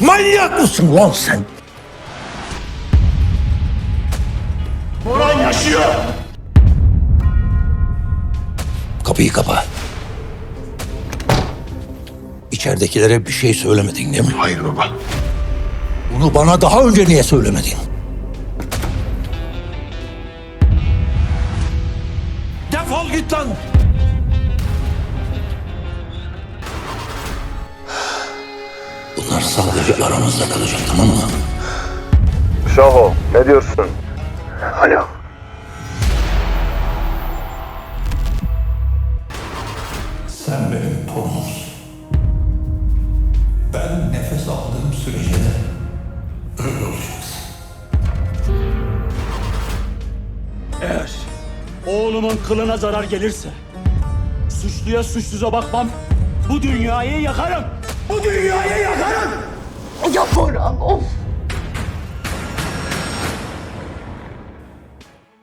Manyak mısın lan sen? Boran yaşıyor. Kapıyı kapa. İçeridekilere bir şey söylemedin değil mi? Hayır baba. Bunu bana daha önce niye söylemedin? Defol git lan! Bunlar sadece aramızda kalacak tamam mı? Şaho ne diyorsun? Alo. Sen benim torunumsun. Ben nefes aldığım sürece de öyle olacaksın. Eğer oğlumun kılına zarar gelirse suçluya suçsuza bakmam bu dünyayı yakarım. Bu dünyayı yakarım. Ya Boran of.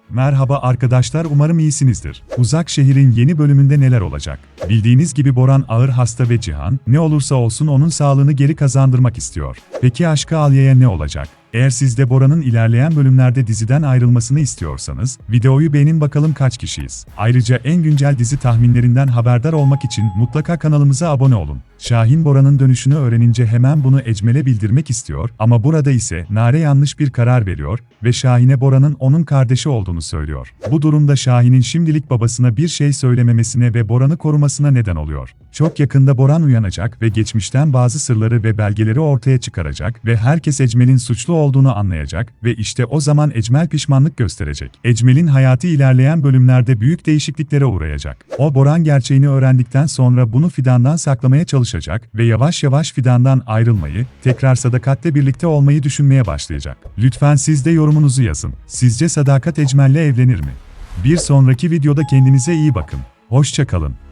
Merhaba arkadaşlar umarım iyisinizdir. Uzak şehrin yeni bölümünde neler olacak? Bildiğiniz gibi Boran ağır hasta ve Cihan, ne olursa olsun onun sağlığını geri kazandırmak istiyor. Peki aşkı Aliye'ye ne olacak? Eğer siz de Bora'nın ilerleyen bölümlerde diziden ayrılmasını istiyorsanız, videoyu beğenin bakalım kaç kişiyiz. Ayrıca en güncel dizi tahminlerinden haberdar olmak için mutlaka kanalımıza abone olun. Şahin Bora'nın dönüşünü öğrenince hemen bunu Ecmel'e bildirmek istiyor ama burada ise Nare yanlış bir karar veriyor ve Şahin'e Bora'nın onun kardeşi olduğunu söylüyor. Bu durumda Şahin'in şimdilik babasına bir şey söylememesine ve Boran'ı korumasına neden oluyor. Çok yakında Boran uyanacak ve geçmişten bazı sırları ve belgeleri ortaya çıkaracak ve herkes Ecmel'in suçlu olduğunu anlayacak ve işte o zaman Ecmel pişmanlık gösterecek. Ecmel'in hayatı ilerleyen bölümlerde büyük değişikliklere uğrayacak. O Boran gerçeğini öğrendikten sonra bunu Fidan'dan saklamaya çalışacak ve yavaş yavaş Fidan'dan ayrılmayı, tekrar Sadakat'le birlikte olmayı düşünmeye başlayacak. Lütfen siz de yorumunuzu yazın. Sizce Sadakat Ecmel'le evlenir mi? Bir sonraki videoda kendinize iyi bakın. Hoşça kalın.